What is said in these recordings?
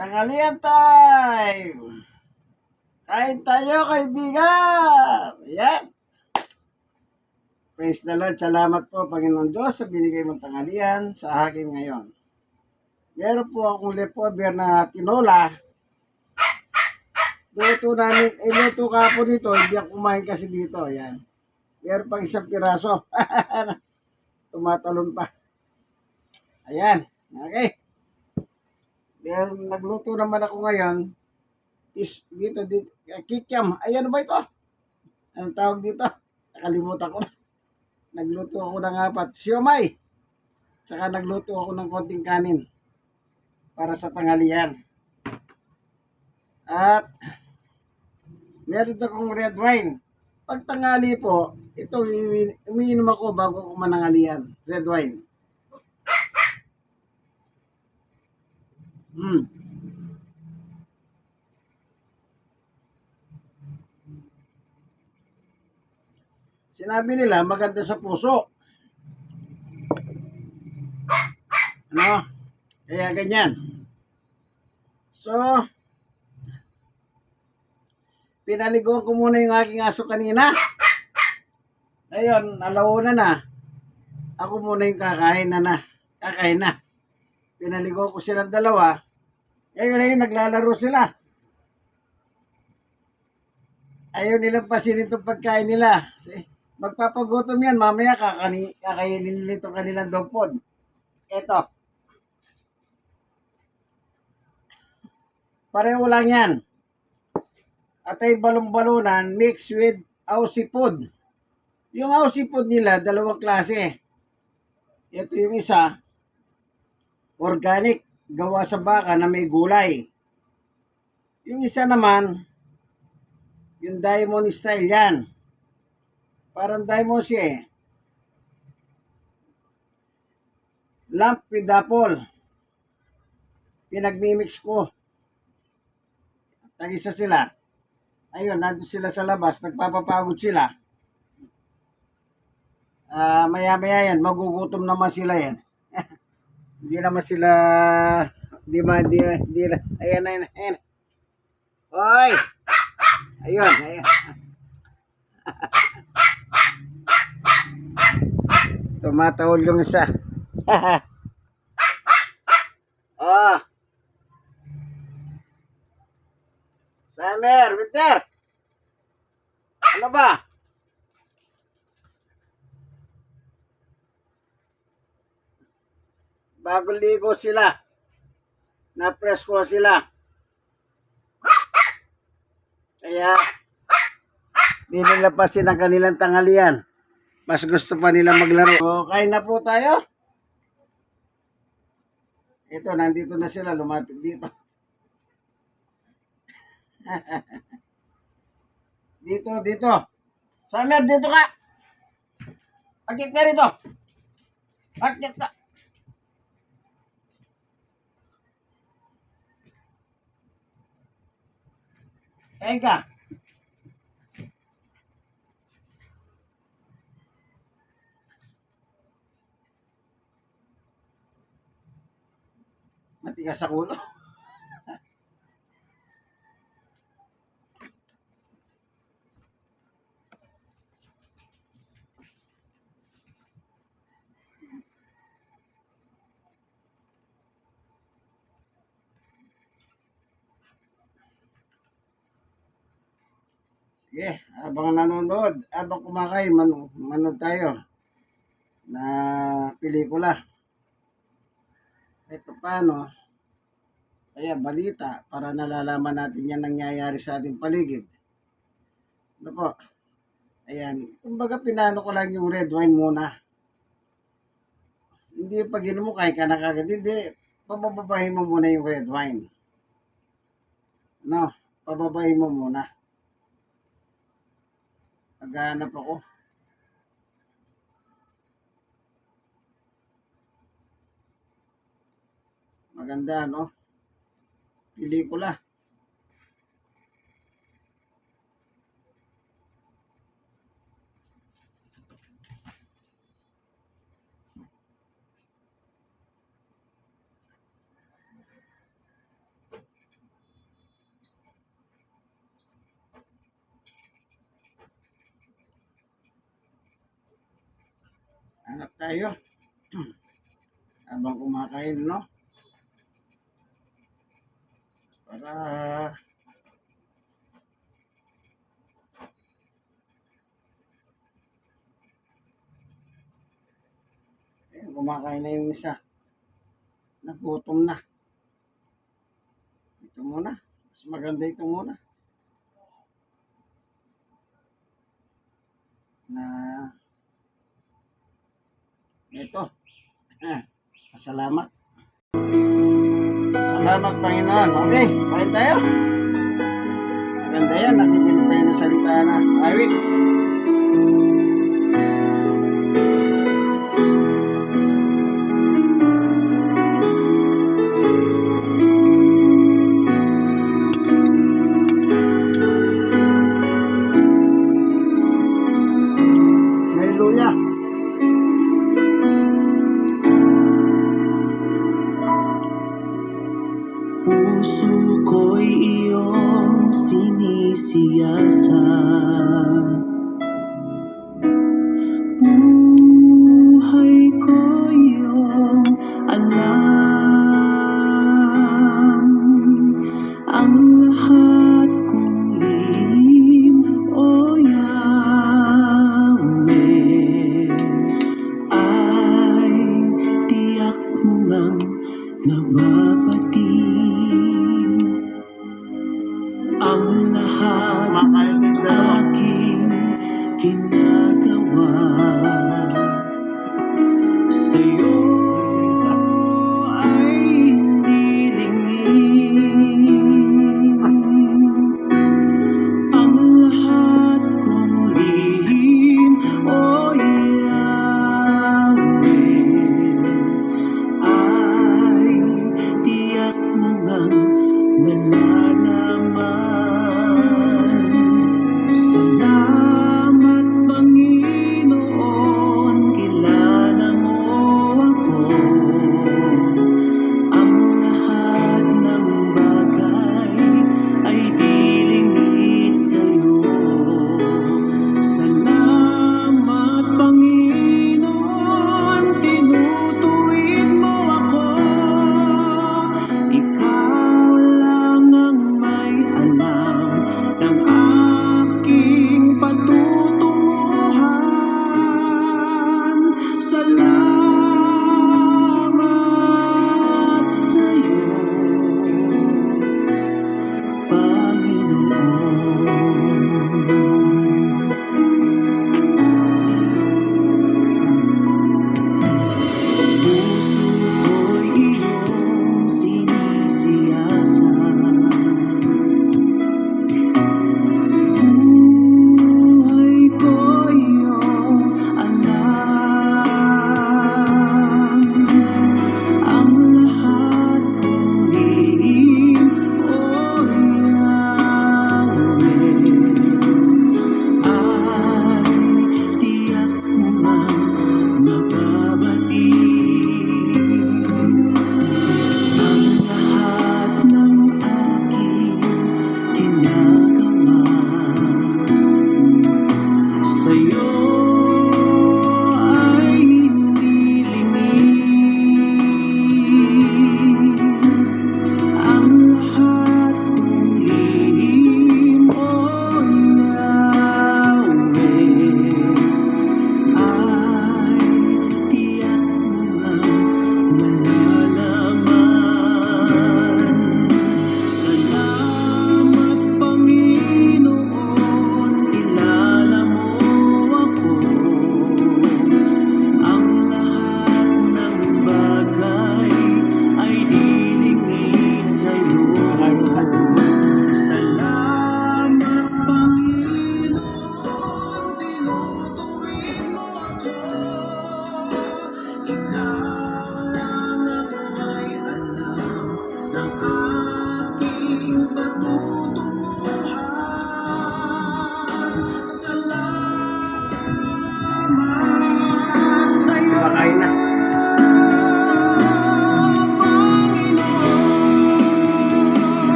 Tanghalian time! Kain tayo, kaibigan! Ayan. Praise the Lord. Salamat po, Panginoon Diyos, sa binigay mong tanghalian sa akin ngayon. Meron po akong lepover na tinola. Luto namin, eh, luto ka po dito. Hindi ako kumain kasi dito. Ayan. Meron pang isang piraso. Tumatalon pa. Ayan. Okay. Meron, nagluto naman ako ngayon. Is, dito, dito. eh, Kikiam. Ayan ba ito? Anong tawag dito? Nakalimutan ko na. Nagluto ako ng apat. Siomay. Saka nagluto ako ng konting kanin. Para sa tanghalian. At meron akong red wine. Pag tanghali po, ito umi- umiinom ako bago ko manangalian. Red wine. Hmm. Sinabi nila maganda sa puso. Ano? Kaya ganyan. So, pinaliguan ko muna yung aking aso kanina. Ngayon, alauna na. Ako muna yung kakain na na. Kakain na. Pinaligo ko silang dalawa. Ngayon na yun, naglalaro sila. Ayaw nilang pasin itong pagkain nila. Magpapagutom yan. Mamaya kakani, kakainin nila itong kanilang dog food. Eto. Pareho lang yan. At ay balong-balunan mixed with Aussie food. Yung Aussie food nila, dalawang klase. Ito yung isa, organic, gawa sa baka na may gulay. Yung isa naman, yung diamond style yan. Parang diamond siya eh. Lamp with apple. Pinagmimix ko. Tag-isa sila. Ayun, nandun sila sa labas, nagpapapagod sila. Ah, maya-maya yan, magugutom naman sila yan. Hindi naman sila, di ba, di, di, ayan, ayan, ayan. Hoy! Ayun, ayun. Tumatahol yung isa. oh. Summer, winter. Ano ba? Bago ligo sila. Na-presko sila. Kaya, di nila pasin ang kanilang tanghalian. Mas gusto pa nila maglaro. So, kain na po tayo. Ito, nandito na sila. Lumapit dito. dito, dito. Summer, dito ka. Pakit ka rito. Pakit ka. Kain ka. Matigas sa ulo. Sige, habang nanonood, habang kumakain, man, manood tayo na pelikula. Ito paano, kaya balita para nalalaman natin yan nangyayari sa ating paligid. Ano po? Ayan, kumbaga pinano ko lang yung red wine muna. Hindi pag mo kahit ka na kagad. Hindi, pabababahin mo muna yung red wine. No, pababahin mo muna. Naghahanap ako. Maganda, no? Pelikula. hanap tayo. Habang kumakain no? Para eh, kumakain na yung isa. Nagutom na. Ito muna. Mas maganda ito muna. Na Eh, Ayan. Salamat. Salamat, Panginoon. Okay, kain tayo. Maganda yan. Nakikinig tayo ng salita na. Awit.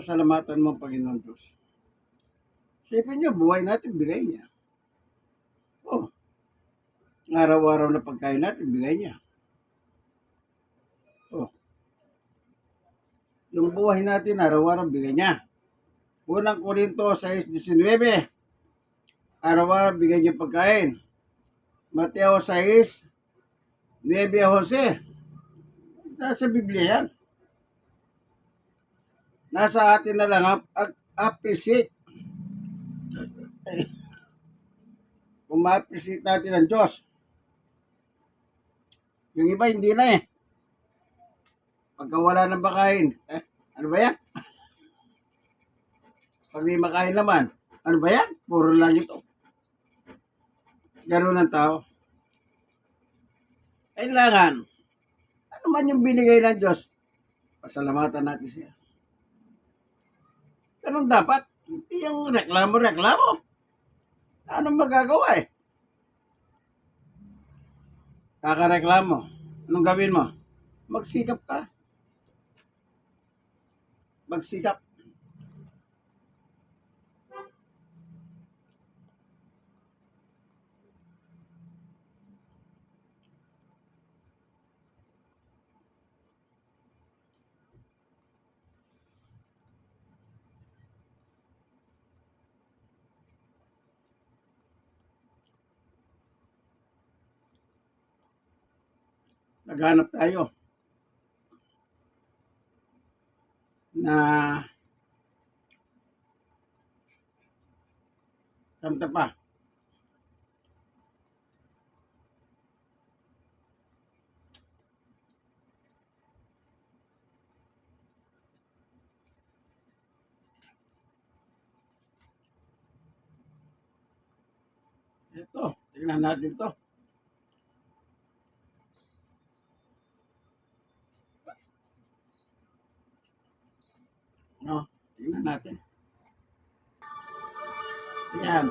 Mapapasalamatan mo, Panginoon Diyos. Isipin niyo, buhay natin, bigay niya. Oh, araw-araw na pagkain natin, bigay niya. Oh, yung buhay natin, araw-araw, bigay niya. Unang Korinto 6.19 Araw-araw, bigay niya pagkain. Mateo 6, 9 Jose. Nasa Biblia yan. Nasa atin na lang ap- appreciate. Kung ma-appreciate natin ang Diyos. Yung iba hindi na eh. Pagka wala ng makain, eh, ano ba yan? Pag may makain naman, ano ba yan? Puro lang ito. Ganun ang tao. Kailangan, ano man yung binigay ng Diyos, pasalamatan natin siya. Ganun dapat. Hindi yung reklamo-reklamo. Anong magagawa eh? Kakareklamo. Anong gawin mo? Magsikap ka. Magsikap. Naghanap tayo na kanta pa. Ito, tingnan natin to. No, tingnan natin. Ayan.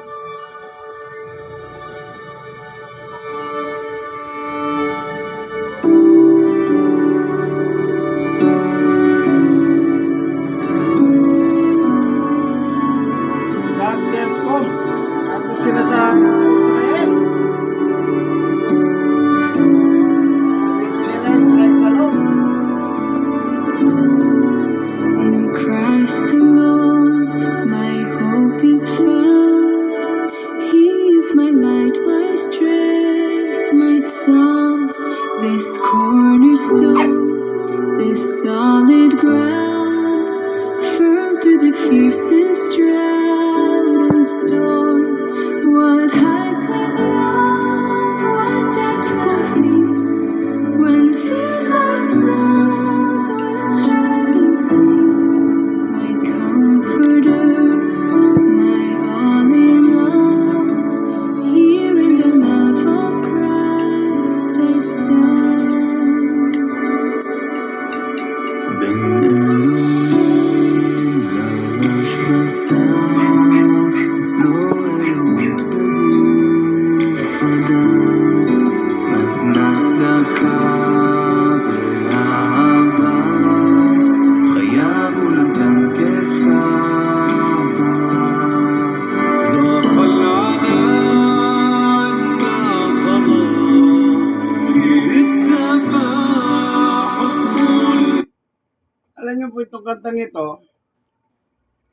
Po itong kantang ito,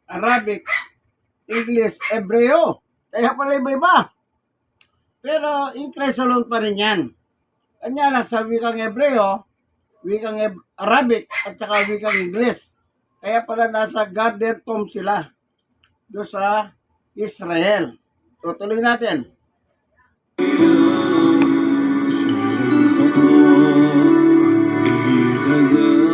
Arabic, English, Hebreo. Kaya pala iba-iba. Pero English alone pa rin yan. Kanya lang sa wikang Hebreo, wikang Arabic, at saka wikang English. Kaya pala nasa Garden Tomb sila. Doon sa Israel. Tutuloy natin. Thank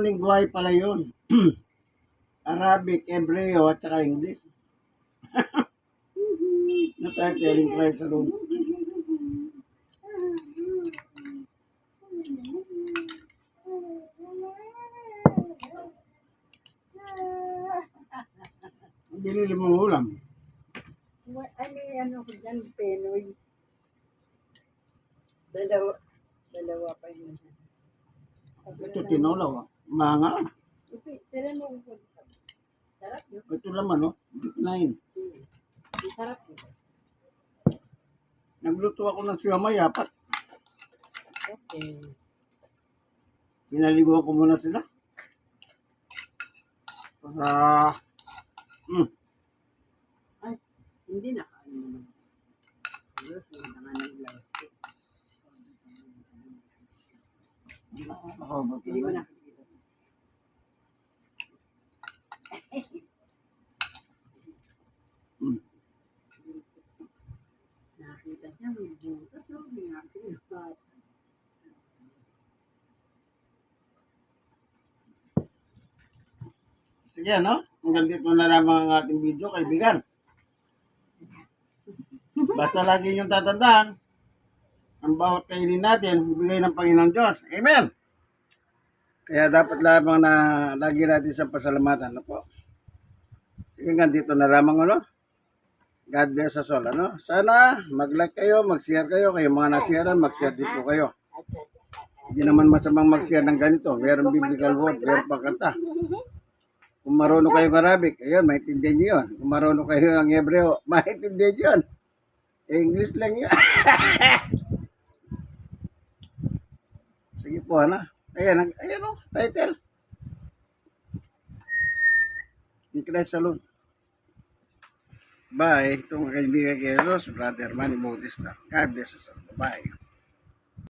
Tatlong lingwahe pala yun. Arabic, Hebreo, at saka English. Natataling ko sa room. Binili mong ulam. May ano ko dyan, penoy. Dalawa. Dalawa pa yun. Ito tinolaw. ah. Yun. Ito laman, no? Hmm. Sarap yun. Nagluto ako ng siyamay, apat. Okay. Pinaliguan ko muna sila. Para, hmm, Ay, hindi na kaano naman. Diyos, hindi na ng blouse ko. Hindi ko na. Hmm. Nakita niya, may butas, no? May nakita. Sige, no? Hanggang dito na lamang ang ating video, kaibigan. Basta lagi niyong tatandaan, ang bawat kainin natin, bigay ng Panginoon Diyos. Amen! Kaya dapat lamang na lagi natin sa pasalamatan. Ano po? Sige, hanggang dito na lamang, ano? God bless us all, ano? Sana mag-like kayo, mag-share kayo, kayo mga na-share, mag-share din po kayo. Hindi naman masamang mag-share ng ganito. Meron biblical word, meron pang kanta. Kung marunong kayo Arabic, ayun, maintindihan niyo yun. Kung marunong kayo ng Hebreo, maintindihan niyo yun. English lang yun. Sige po, ano? Ayan, ayan o, title. In Christ alone. Bye. Itong kaibigan kay Jesus, Brother Manny Bautista. God bless us all. Bye.